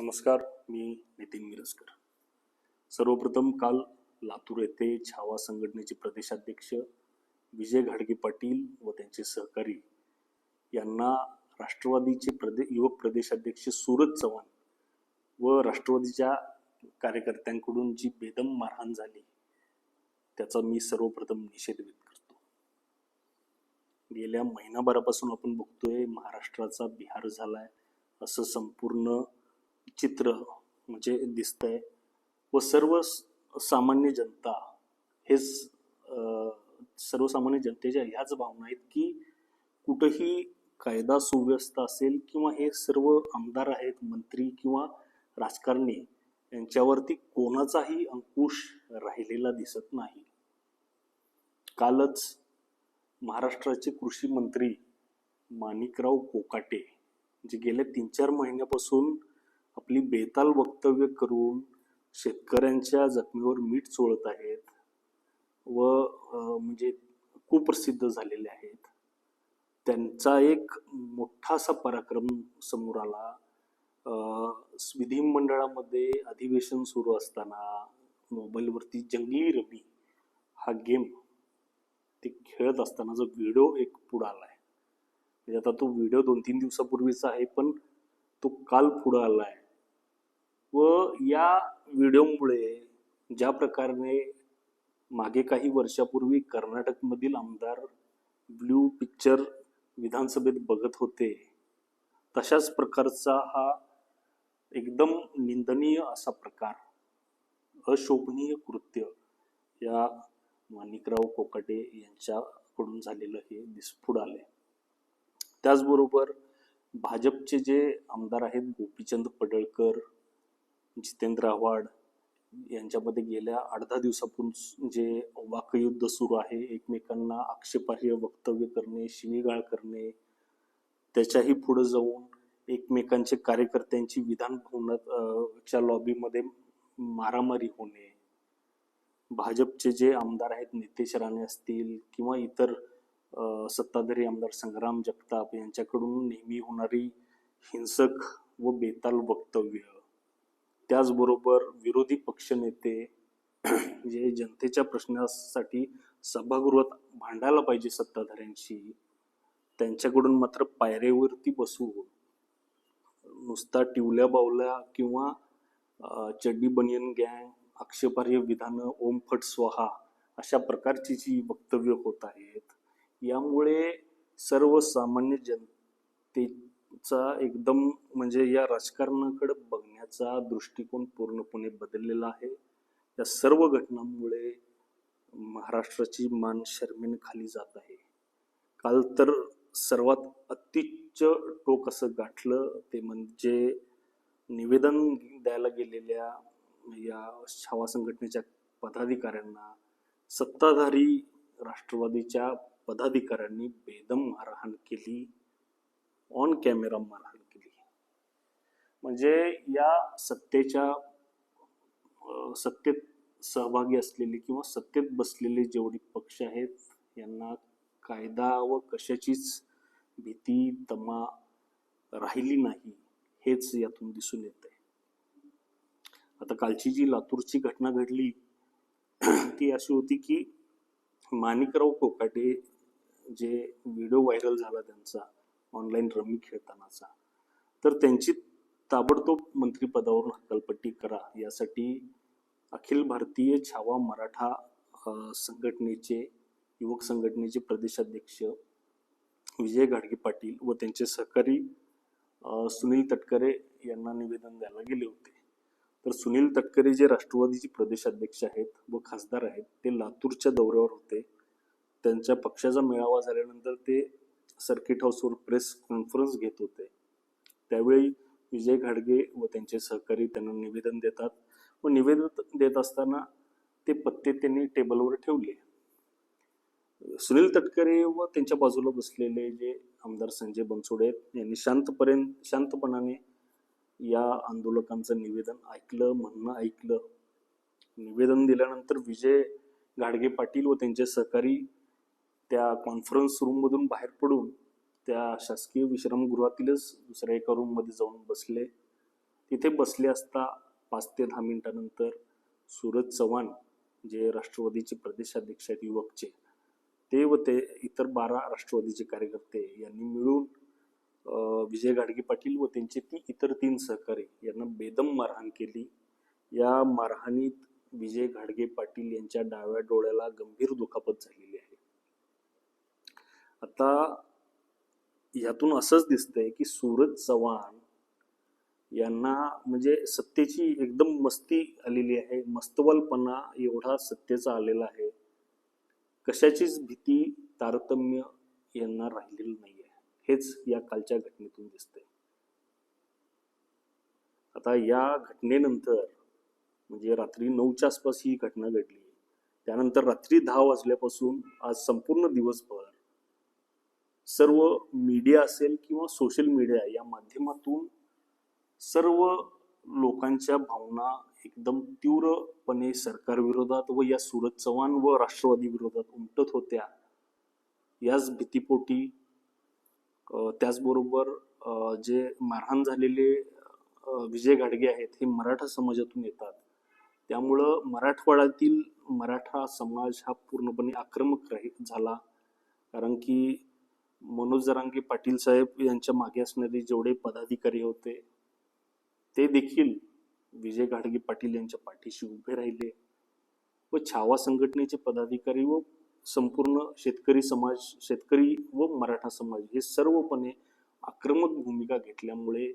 नमस्कार मी नितीन मिरजकर. सर्वप्रथम काल लातूर येथे छावा संघटनेचे प्रदेशाध्यक्ष विजय घाडगे पाटील व त्यांचे सहकारी यांना राष्ट्रवादीचे प्रदे युवक प्रदेशाध्यक्ष सूरज चव्हाण व राष्ट्रवादीच्या कार्यकर्त्यांकडून जी बेदम मारहाण झाली त्याचा मी सर्वप्रथम निषेध व्यक्त करतो. गेल्या महिनाभरापासून आपण बघतोय महाराष्ट्राचा बिहार झालाय असं संपूर्ण चित्र म्हणजे दिसतंय व सर्व सामान्य जनता हेच सर्वसामान्य जनतेच्या ह्याच भावना आहेत की कुठंही कायदा सुव्यवस्था असेल किंवा हे सर्व आमदार आहेत मंत्री किंवा राजकारणी यांच्यावरती कोणाचाही अंकुश राहिलेला दिसत नाही. कालच महाराष्ट्राचे कृषी मंत्री माणिकराव कोकाटे जे गेल्या तीन चार महिन्यापासून आपली बेताल वक्तव्य करून शेतकऱ्यांच्या जखमीवर मीठ चोळत आहेत व म्हणजे कुप्रसिद्ध झालेले आहेत. त्यांचा एक मोठासा पराक्रम समोर आला. विधिमंडळामध्ये अधिवेशन सुरू असताना मोबाईलवरती जंगली रमी हा गेम ते खेळत असताना जो व्हिडिओ एक पुढं आला आहे म्हणजे आता तो व्हिडिओ दोन तीन दिवसापूर्वीचा आहे पण तो काल पुढं आला आहे व या व्हिडिओमुळे ज्या प्रकारे मागे काही वर्षापूर्वी कर्नाटकमधील आमदार ब्ल्यू पिक्चर विधानसभेत बघत होते तशाच प्रकारचा हा एकदम निंदनीय असा प्रकार अशोभनीय कृत्य या माणिकराव कोकाटे यांच्याकडून झालेलं हे दिसपुढ आले त्याचबरोबर भाजपचे जे आमदार आहेत गोपीचंद पडळकर जितेंद्र आव्हाड यांच्यामध्ये गेल्या आठ दहा दिवसापूर्वी जे वाकयुद्ध सुरू आहे एकमेकांना आक्षेपार्ह वक्तव्य करणे शिवीगाळ करणे त्याच्याही पुढे जाऊन एकमेकांचे कार्यकर्त्यांची विधान भवनात च्या लॉबीमध्ये मारामारी होणे भाजपचे जे आमदार आहेत नितेश राणे असतील किंवा इतर सत्ताधारी आमदार संग्राम जगताप यांच्याकडून नेहमी होणारी हिंसक व बेताल वक्तव्य त्याचबरोबर विरोधी पक्षनेते जे जनतेच्या प्रश्नासाठी सभागृहात भांडायला पाहिजे सत्ताधाऱ्यांशी त्यांच्याकडून मात्र पायऱ्यावरती बसून नुसता टिवल्या बावल्या किंवा चड्डी बनियन गँग आक्षेपार्ह विधानं ओम फट स्वाहा अशा प्रकारची जी वक्तव्य होत आहेत यामुळे सर्वसामान्य जनते चा एकदम म्हणजे या राजकारणाकडे बघण्याचा दृष्टिकोन पूर्णपणे बदललेला आहे. या सर्व घटनांमुळे महाराष्ट्राची मान शर्मेने खाली जात आहे. काल तर सर्वात अतिच टोक असं गाठलं ते म्हणजे निवेदन द्यायला गेलेल्या या छावा संघटनेच्या पदाधिकाऱ्यांना. सत्ताधारी राष्ट्रवादीच्या पदाधिकाऱ्यांनी बेदम मारहाण केली. ऑन कॅमेरा मारहाण केली. म्हणजे या सत्तेच्या सत्तेत सहभागी असलेले किंवा सत्तेत बसलेले जेवढे पक्ष आहेत यांना कायदा व कशाचीच भीती तमा राहिली नाही हेच यातून दिसून येत आहे आता कालची जी लातूरची घटना घडली ती अशी होती की माणिकराव कोकाटे जे व्हिडिओ व्हायरल झाला त्यांचा ऑनलाईन रमी खेळतानाचा तर त्यांची ताबडतोब मंत्रिपदावरून हकालपट्टी करा. यासाठी अखिल भारतीय छावा मराठा संघटनेचे युवक संघटनेचे प्रदेशाध्यक्ष विजय गाडगे पाटील व त्यांचे सहकारी सुनील तटकरे यांना निवेदन द्यायला गेले होते. तर सुनील तटकरे जे राष्ट्रवादीचे प्रदेशाध्यक्ष आहेत व खासदार आहेत ते लातूरच्या दौऱ्यावर होते. त्यांच्या पक्षाचा मेळावा झाल्यानंतर ते सर्किट हाऊसवर प्रेस कॉन्फरन्स घेत होते. त्यावेळी विजय घाडगे व त्यांचे सहकारी त्यांना निवेदन देतात व निवेदन देत असताना ते पत्ते त्यांनी टेबलवर ठेवले. सुनील तटकरे व त्यांच्या बाजूला बसलेले जे आमदार संजय बनसोडे आहेत यांनी शांतपर्यंत शांतपणाने या आंदोलकांचं निवेदन ऐकलं म्हणणं ऐकलं. निवेदन दिल्यानंतर विजय गाडगे पाटील व त्यांचे सहकारी त्या कॉन्फरन्स रूममधून बाहेर पडून त्या शासकीय विश्रामगृहातीलच दुसऱ्या एका रूममध्ये जाऊन बसले. तिथे बसले असता पाच ते दहा मिनिटानंतर सूरज चव्हाण जे राष्ट्रवादीचे प्रदेशाध्यक्ष आहेत युवकचे ते व ते इतर बारा राष्ट्रवादीचे कार्यकर्ते यांनी मिळून विजय गाडगे पाटील व त्यांचे ती इतर तीन सहकारी यांना बेदम मारहाण केली. या मारहाणीत विजय घाडगे पाटील यांच्या डाव्या डोळ्याला गंभीर दुखापत झालेली आहे. आता यातून असंच दिसतंय की सूरज चव्हाण यांना म्हणजे सत्तेची एकदम मस्ती आलेली आहे मस्तवालपणा एवढा सत्तेचा आलेला आहे. कशाचीच भीती तारतम्य यांना राहिलेलं आहे हेच या कालच्या घटनेतून दिसतंय. आता या घटनेनंतर म्हणजे रात्री नऊच्या आसपास ही घटना घडली. त्यानंतर रात्री दहा वाजल्यापासून आज संपूर्ण दिवसभर सर्व मीडिया असेल किंवा सोशल मीडिया या माध्यमातून सर्व लोकांच्या भावना एकदम तीव्रपणे सरकारविरोधात व या सुरज चव्हाण व राष्ट्रवादी विरोधात उमटत होत्या. याच भीतीपोटी त्याचबरोबर जे मारहाण झालेले विजय गाडगे आहेत हे मराठा समाजातून येतात. त्यामुळं मराठवाड्यातील मराठा समाज हा पूर्णपणे आक्रमक राही झाला. कारण की मनोज जरांगे पाटील साहेब यांच्या मागे असणारे जेवढे पदाधिकारी होते ते देखील विजय घाडगे पाटील यांच्या पाठीशी उभे राहिले. व छावा संघटनेचे पदाधिकारी व संपूर्ण शेतकरी समाज शेतकरी व मराठा समाज हे सर्वपणे आक्रमक भूमिका घेतल्यामुळे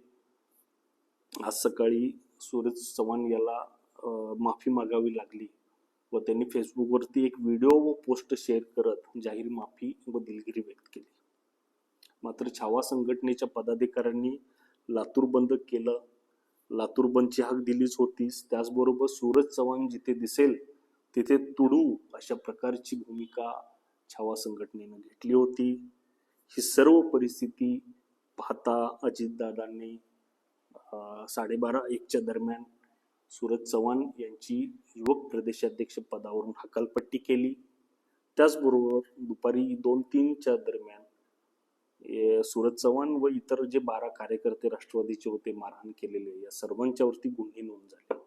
आज सकाळी सूरज चव्हाण याला माफी मागावी लागली व त्यांनी फेसबुकवरती एक व्हिडिओ व पोस्ट शेअर करत जाहीर माफी व दिलगिरी व्यक्त केली. मात्र छावा संघटनेच्या पदाधिकाऱ्यांनी लातूर बंद केलं. लातूर बंदची हाक दिलीच होतीच. त्याचबरोबर सूरज चव्हाण जिथे दिसेल तिथे तुडू अशा प्रकारची भूमिका छावा संघटनेनं घेतली होती. ही सर्व परिस्थिती पाहता अजितदादांनी साडेबारा एकच्या दरम्यान सूरज चव्हाण यांची युवक प्रदेशाध्यक्ष पदावरून हकालपट्टी केली. त्याचबरोबर दुपारी दोन तीनच्या दरम्यान सूरज चव्हाण व इतर जे बारा कार्यकर्ते राष्ट्रवादीचे होते मारहाण केलेले या सर्वांच्या वरती गुन्हे नोंद झाले.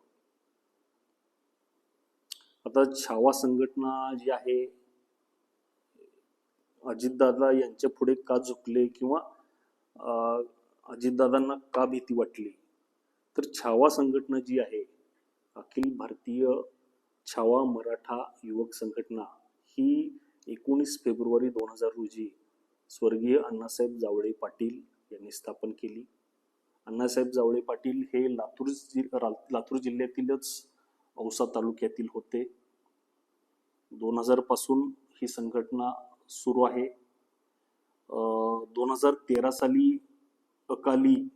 आता छावा संघटना जी आहे अजितदादा यांच्या पुढे का झुकले किंवा अं, अजितदादांना का भीती वाटली? तर छावा संघटना जी आहे अखिल भारतीय छावा मराठा युवक संघटना ही एकोणीस फेब्रुवारी दोन हजार रोजी स्वर्गीय अण्णासाहेब जावळे पाटील यांनी स्थापन केली. अण्णासाहेब जावळे पाटील हे लातूर जि- लातूर जिल्ह्यातीलच औसा तालुक्यातील होते. दोन हजारपासून ही संघटना सुरू आहे. दोन हजार तेरा साली अकाली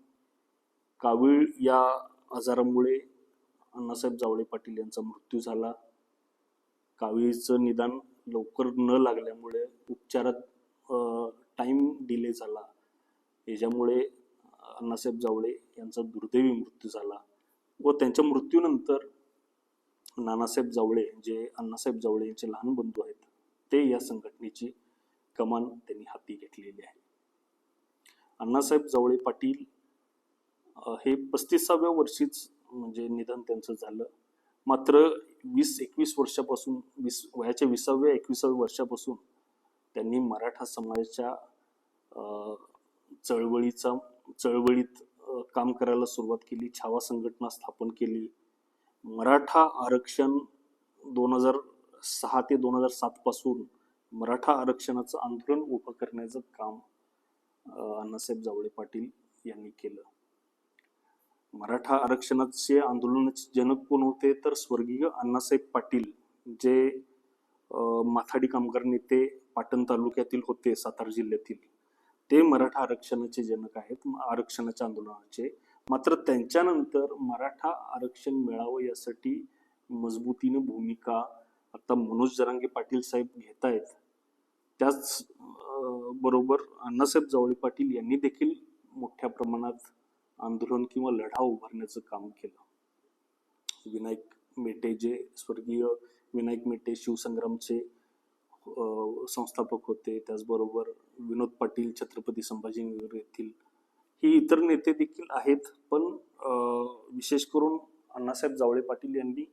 कावीळ या आजारामुळे अण्णासाहेब जावळे पाटील यांचा मृत्यू झाला. कावीळचं निदान लवकर न लागल्यामुळे उपचारात टाईम डिले झाला. याच्यामुळे अण्णासाहेब जावळे यांचा दुर्दैवी मृत्यू झाला. व त्यांच्या मृत्यूनंतर नानासाहेब जावळे जे अण्णासाहेब जावळे यांचे लहान बंधू आहेत ते या संघटनेची कमान त्यांनी हाती घेतलेली आहे. अण्णासाहेब जावळे पाटील हे पस्तीसाव्या वर्षीच म्हणजे निधन त्यांचं झालं. मात्र वीस एकवीस वर्षापासून वीस वयाच्या विसाव्या एकविसाव्या वर्षापासून त्यांनी मराठा समाजाच्या चळवळीचा चळवळीत काम करायला सुरुवात केली छावा संघटना स्थापन केली. मराठा आरक्षण दोन हजार सहा ते दोन हजार सात पासून मराठा आरक्षणाचं आंदोलन उभं करण्याचं काम अण्णासाहेब जावळे पाटील यांनी केलं. मराठा आरक्षणाचे आंदोलनाचे जनक कोण होते? तर स्वर्गीय अण्णासाहेब पाटील जे माथाडी कामगार नेते पाटण तालुक्यातील होते सातारा जिल्ह्यातील. ते मराठा आरक्षणाचे जनक आहेत आरक्षणाच्या आंदोलनाचे. मात्र त्यांच्यानंतर मराठा आरक्षण मिळावं यासाठी मजबूतीनं भूमिका आता मनोज जरांगे पाटील साहेब घेत आहेत. त्याच बरोबर अण्णासाहेब जावळे पाटील यांनी देखील मोठ्या प्रमाणात आंदोलन किंवा लढा उभारण्याचं काम केलं. विनायक मेटे जे स्वर्गीय विनायक मेटे शिवसंग्रामचे संस्थापक होते. त्याचबरोबर विनोद पाटील छत्रपती संभाजीनगर येथील ही इतर नेते देखील आहेत. पण विशेष करून अण्णासाहेब जावळे पाटील यांनी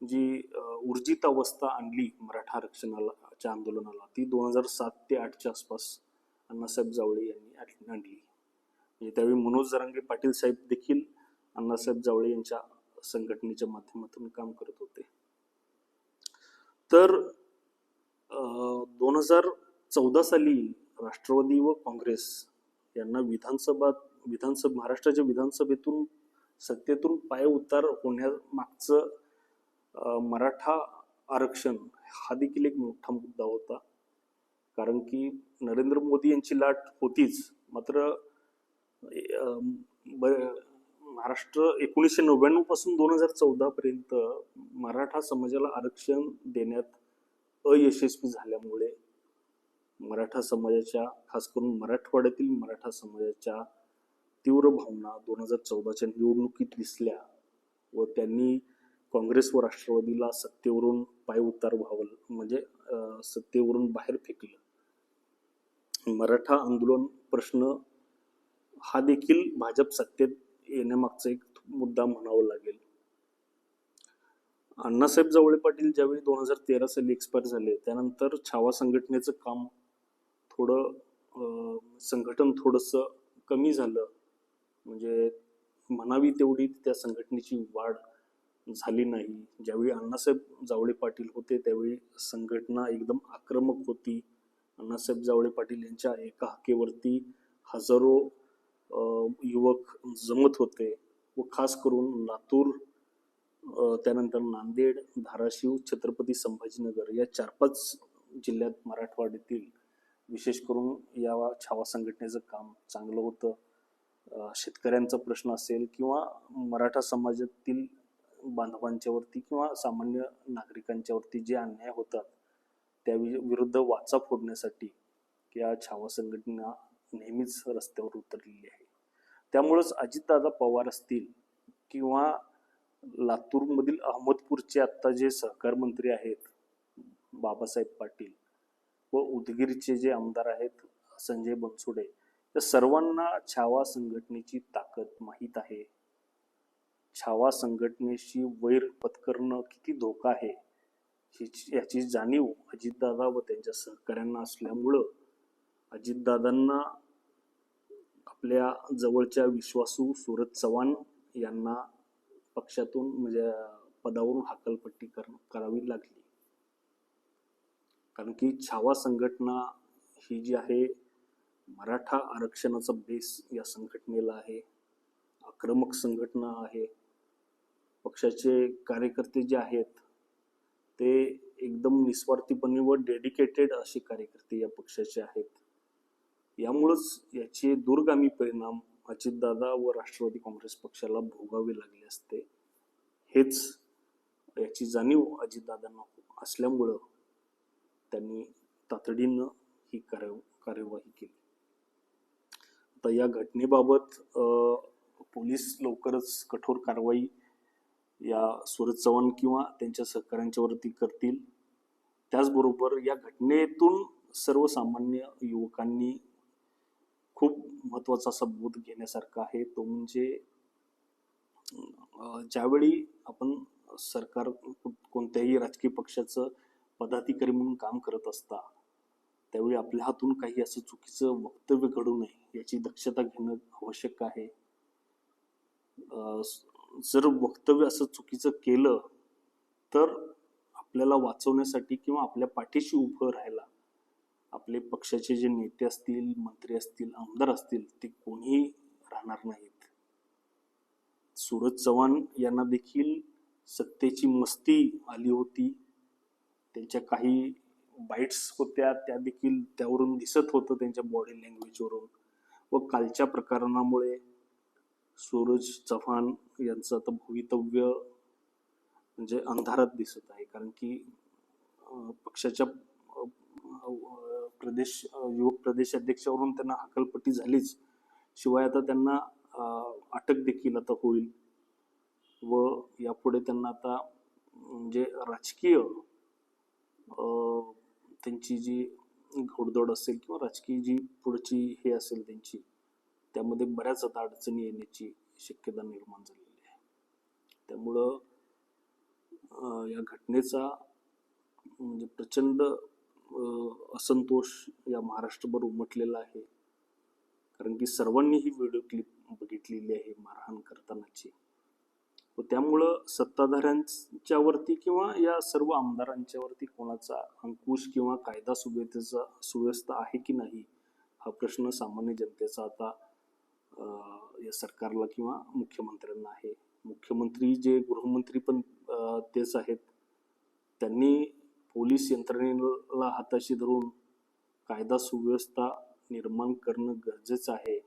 जी ऊर्जित अवस्था आणली मराठा आरक्षणाच्या आंदोलनाला ती दोन हजार सात ते आठच्या आसपास अण्णासाहेब जावळे यांनी आणली. म्हणजे त्यावेळी मनोज जरांगे पाटील साहेब देखील अण्णासाहेब जावळे यांच्या संघटनेच्या माध्यमातून काम करत होते. तर दोन हजार चौदा साली राष्ट्रवादी व काँग्रेस यांना विधानसभा विधानसभा महाराष्ट्राच्या विधानसभेतून सत्तेतून पाय उतार होण्यामागचं मराठा आरक्षण हा देखील एक मोठा मुद्दा होता. कारण की नरेंद्र मोदी यांची लाट होतीच. मात्र ब- महाराष्ट्र एकोणीसशे नव्याण्णवपासून दोन हजार चौदा पर्यंत मराठा समाजाला आरक्षण देण्यात अयशस्वी झाल्यामुळे मराठा समाजाच्या खास करून मराठवाड्यातील मराठा समाजाच्या तीव्र भावना दोन हजार चौदाच्या निवडणुकीत दिसल्या व त्यांनी काँग्रेस व राष्ट्रवादीला सत्तेवरून पाय उतार व्हावं म्हणजे सत्तेवरून बाहेर फेकलं. मराठा आंदोलन प्रश्न हा देखील भाजप सत्तेत येण्यामागचा एक मुद्दा म्हणावा लागेल. अण्णासाहेब जावळे पाटील ज्यावेळी दोन हजार तेरा साली एक्सपायर झाले त्यानंतर छावा संघटनेचं काम थोडं संघटन थोडंसं कमी झालं. म्हणजे म्हणावी तेवढी त्या संघटनेची वाढ झाली नाही. ज्यावेळी अण्णासाहेब जावळे पाटील होते त्यावेळी संघटना एकदम आक्रमक होती. अण्णासाहेब जावळे पाटील यांच्या एका हाकेवरती हजारो युवक जमत होते व खास करून लातूर त्यानंतर नांदेड धाराशिव छत्रपती संभाजीनगर या चार पाच जिल्ह्यात मराठवाड्यातील विशेष करून या छावा संघटनेचं काम चांगलं होतं. शेतकऱ्यांचा प्रश्न असेल किंवा मराठा समाजातील बांधवांच्यावरती किंवा सामान्य नागरिकांच्यावरती जे अन्याय होतात त्या विरुद्ध वाचा फोडण्यासाठी या छावा संघटना नेहमीच रस्त्यावर उतरलेली आहे. त्यामुळंच अजितदादा पवार असतील किंवा लातूरमधील अहमदपूरचे आत्ता जे सहकार मंत्री आहेत बाबासाहेब पाटील व उदगीरचे जे आमदार आहेत संजय बनसोडे या सर्वांना छावा संघटनेची ताकद माहीत आहे. छावा संघटनेशी वैर पत्करणं किती धोका आहे याची जाणीव अजितदादा व त्यांच्या सहकाऱ्यांना असल्यामुळं अजितदादांना आपल्या जवळच्या विश्वासू सूरज चव्हाण यांना पक्षातून म्हणजे पदावरून हाकलपट्टी कर करावी लागली. कारण की छावा संघटना ही जी आहे मराठा आरक्षणाचा बेस या संघटनेला आहे. आक्रमक संघटना आहे. पक्षाचे कार्यकर्ते जे आहेत ते एकदम निस्वार्थीपणे व डेडिकेटेड असे कार्यकर्ते या पक्षाचे आहेत. यामुळंच याचे दूरगामी परिणाम अजितदादा व राष्ट्रवादी काँग्रेस पक्षाला भोगावे लागले असते. हेच याची जाणीव अजितदादांना असल्यामुळं त्यांनी तातडीनं ही कार्य कार्यवाही केली. आता या घटनेबाबत पोलीस लवकरच कठोर कारवाई या सूरज चव्हाण किंवा त्यांच्या सहकाऱ्यांच्यावरती करतील. त्याचबरोबर या घटनेतून सर्वसामान्य युवकांनी खूप महत्त्वाचा असा बोध घेण्यासारखा आहे. तो म्हणजे ज्यावेळी आपण सरकार कोणत्याही राजकीय पक्षाचं पदाधिकारी म्हणून काम करत असता त्यावेळी आपल्या हातून काही असं चुकीचं वक्तव्य घडू नये याची दक्षता घेणं आवश्यक आहे. जर वक्तव्य असं चुकीचं केलं तर आपल्याला वाचवण्यासाठी किंवा आपल्या पाठीशी उभं राहायला आपले पक्षाचे जे नेते असतील मंत्री असतील आमदार असतील ते कोणीही राहणार नाहीत. सूरज चव्हाण यांना देखील सत्तेची मस्ती आली होती. त्यांच्या काही बाईट्स होत्या त्या देखील त्यावरून दिसत होतं त्यांच्या बॉडी लँग्वेजवरून व कालच्या प्रकरणामुळे सूरज चव्हाण यांचं आता भवितव्य म्हणजे अंधारात दिसत आहे. कारण की पक्षाच्या प्रदेश युवक प्रदेश अध्यक्षावरून त्यांना हकलपट्टी झालीच. शिवाय आता त्यांना अटक देखील आता होईल. व यापुढे त्यांना आता म्हणजे राजकीय त्यांची जी घोडदौड असेल किंवा राजकीय जी पुढची हे असेल त्यांची त्यामध्ये बऱ्याच आता अडचणी येण्याची शक्यता निर्माण झालेली आहे. त्यामुळं या घटनेचा म्हणजे प्रचंड असंतोष या महाराष्ट्रभर उमटलेला आहे. कारण की सर्वांनी ही व्हिडिओ क्लिप बघितलेली आहे मारहाण करतानाची. व त्यामुळं सत्ताधाऱ्यांच्यावरती किंवा या सर्व आमदारांच्यावरती कोणाचा अंकुश किंवा कायदा सुव्यवस्थेचा सुव्यवस्था आहे की नाही हा प्रश्न सामान्य जनतेचा आता या सरकारला किंवा मुख्यमंत्र्यांना आहे. मुख्यमंत्री जे गृहमंत्री पण तेच आहेत. त्यांनी पोलीस यंत्रणेला हाताशी धरून कायदा सुव्यवस्था निर्माण करणं गरजेचं आहे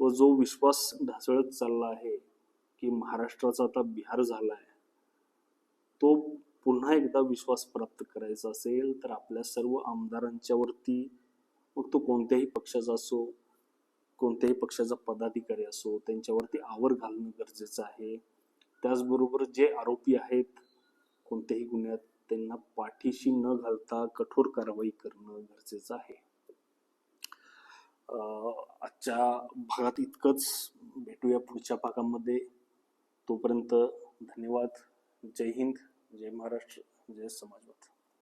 व जो विश्वास ढासळत चालला आहे की महाराष्ट्राचा आता बिहार झाला आहे तो पुन्हा एकदा विश्वास प्राप्त करायचा असेल तर आपल्या सर्व आमदारांच्या वरती मग तो कोणत्याही पक्षाचा असो कोणत्याही पक्षाचा पदाधिकारी असो त्यांच्यावरती आवर घालणं गरजेचं आहे. त्याचबरोबर जे आरोपी आहेत कोणत्याही गुन्ह्यात त्यांना पाठीशी न घालता कठोर कारवाई करणं गरजेचं आहे. आजच्या भागात इतकंच. भेटूया पुढच्या भागामध्ये. तोपर्यंत धन्यवाद. जय हिंद. जय महाराष्ट्र. जय समाजवाद.